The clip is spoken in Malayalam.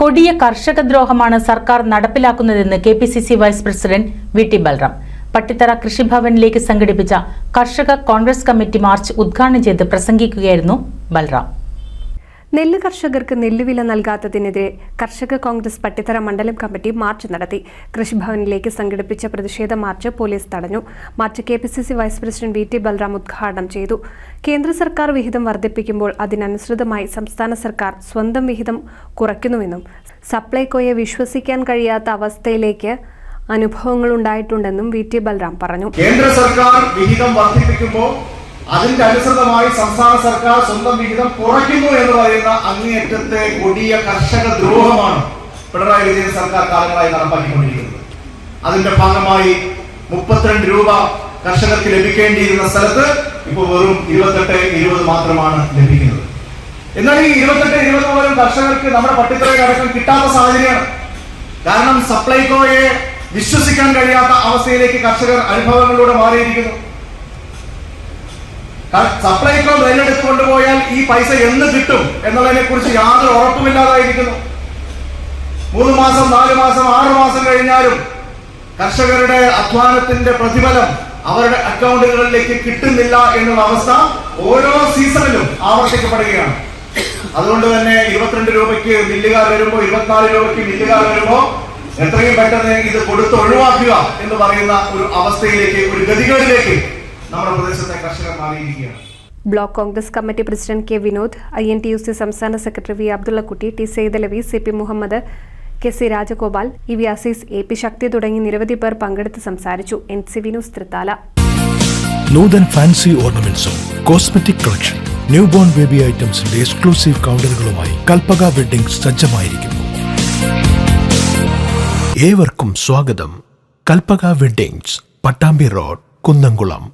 കൊടിയ കർഷക ദ്രോഹമാണ് സർക്കാർ നടപ്പിലാക്കുന്നതെന്ന് K P C C vice president V T Balram. Pattithara കൃഷിഭവനിലേക്ക് സംഘടിപ്പിച്ച കർഷക കോൺഗ്രസ് കമ്മിറ്റി മാർച്ച് ഉദ്ഘാടനം ചെയ്ത് പ്രസംഗിക്കുകയായിരുന്നു ബൽറാം. നെല്ല് കർഷകർക്ക് നെല്ലുവില നൽകാത്തതിനെതിരെ കർഷക കോൺഗ്രസ് പട്ടിത്തറ മണ്ഡലം കമ്മിറ്റി മാർച്ച് നടത്തി. കൃഷിഭവനിലേക്ക് സംഘടിപ്പിച്ച പ്രതിഷേധ മാർച്ച് പോലീസ് തടഞ്ഞു. March K vice president V T Balram ഉദ്ഘാടനം ചെയ്തു. കേന്ദ്ര സർക്കാർ വിഹിതം വർദ്ധിപ്പിക്കുമ്പോൾ അതിനനുസൃതമായി സംസ്ഥാന സർക്കാർ സ്വന്തം വിഹിതം കുറയ്ക്കുന്നുവെന്നും സപ്ലൈകോയെ വിശ്വസിക്കാൻ കഴിയാത്ത അവസ്ഥയിലേക്ക് അനുഭവങ്ങൾ ഉണ്ടായിട്ടുണ്ടെന്നും വി ടി ബൽറാം പറഞ്ഞു. കേന്ദ്ര സർക്കാർ വിഹിതം വർദ്ധിപ്പിക്കുമ്പോൾ അതിന്റെ അനുസൃതമായി സംസ്ഥാന സർക്കാർ സ്വന്തം വിഹിതം കുറയ്ക്കുന്നു എന്ന് പറയുന്ന അങ്ങേയറ്റത്തെ കൊടിയ കർഷക ദ്രോഹമാണ് പിണറായി വിജയൻ സർക്കാർ കാലങ്ങളായി നടപ്പാക്കിക്കൊണ്ടിരിക്കുന്നത്. അതിന്റെ ഭാഗമായി മുപ്പത്തിരണ്ട് രൂപ കർഷകർക്ക് ലഭിക്കേണ്ടിയിരുന്ന സ്ഥലത്ത് ഇപ്പോൾ വെറും ഇരുപത്തെട്ട് ഇരുപത് മാത്രമാണ് ലഭിക്കുന്നത്. എന്നാൽ ഈ ഇരുപത്തെട്ട് ഇരുപത് പോലും കർഷകർക്ക് നമ്മുടെ പട്ടിത്തറയിൽ അടക്കം കിട്ടാത്ത സാഹചര്യമാണ്. കാരണം സപ്ലൈകോയെ വിശ്വസിക്കാൻ കഴിയാത്ത അവസ്ഥയിലേക്ക് കർഷകർ അനുഭവങ്ങളിലൂടെ മാറിയിരിക്കുന്നു. സപ്ലൈകോ നെല്ലെടുത്ത് പോയാൽ ഈ പൈസ എന്ന് കിട്ടും എന്നുള്ളതിനെ കുറിച്ച് യാതൊരു ഉറപ്പുമില്ലാതായിരിക്കുന്നു. മൂന്ന് മാസം നാല് മാസം ആറ് മാസം കഴിഞ്ഞാലും കർഷകരുടെ അധ്വാനത്തിന്റെ പ്രതിഫലം അവരുടെ അക്കൗണ്ടുകളിലേക്ക് കിട്ടുന്നില്ല എന്നുള്ള അവസ്ഥ ഓരോ സീസണിലും ആവർത്തിക്കപ്പെടുകയാണ്. അതുകൊണ്ട് തന്നെ ഇരുപത്തിരണ്ട് രൂപയ്ക്ക് മില്ലുകാർ വരുമ്പോ ഇരുപത്തിനാല് രൂപയ്ക്ക് മില്ലുകാർ വരുമ്പോ എത്രയും പെട്ടെന്ന് ഇത് കൊടുത്ത് ഒഴിവാക്കുക എന്ന് പറയുന്ന ഒരു അവസ്ഥയിലേക്ക് ഒരു ഗതികേടിലേക്ക് നമ്മുടെ പ്രദേശത്തെ കർഷകർ മാറിയിരിക്കുകയാണ്. Block congress committee president K Vinod I N T U C സംസ്ഥാന secretary V Abdullakutty T Saidalavi C P Muhammad K C Rajagopal E V Azeez A P Shakthi തുടങ്ങി നിരവധി പേർ പങ്കെടുത്ത് സംസാരിച്ചു. N C Vinoos Thrithala. Nuthan fancy ഓർണമെന്റ്സും cosmetic collection new born baby ഐറ്റംസിന്റെ exclusive കൗണ്ടറുകളുമായി കൽപ്പക വെഡിംഗ് സജ്ജമായിരിക്കുന്നു. ഏവർക്കും സ്വാഗതം. Kalpaka weddings Pattambi road Kunnamkulam.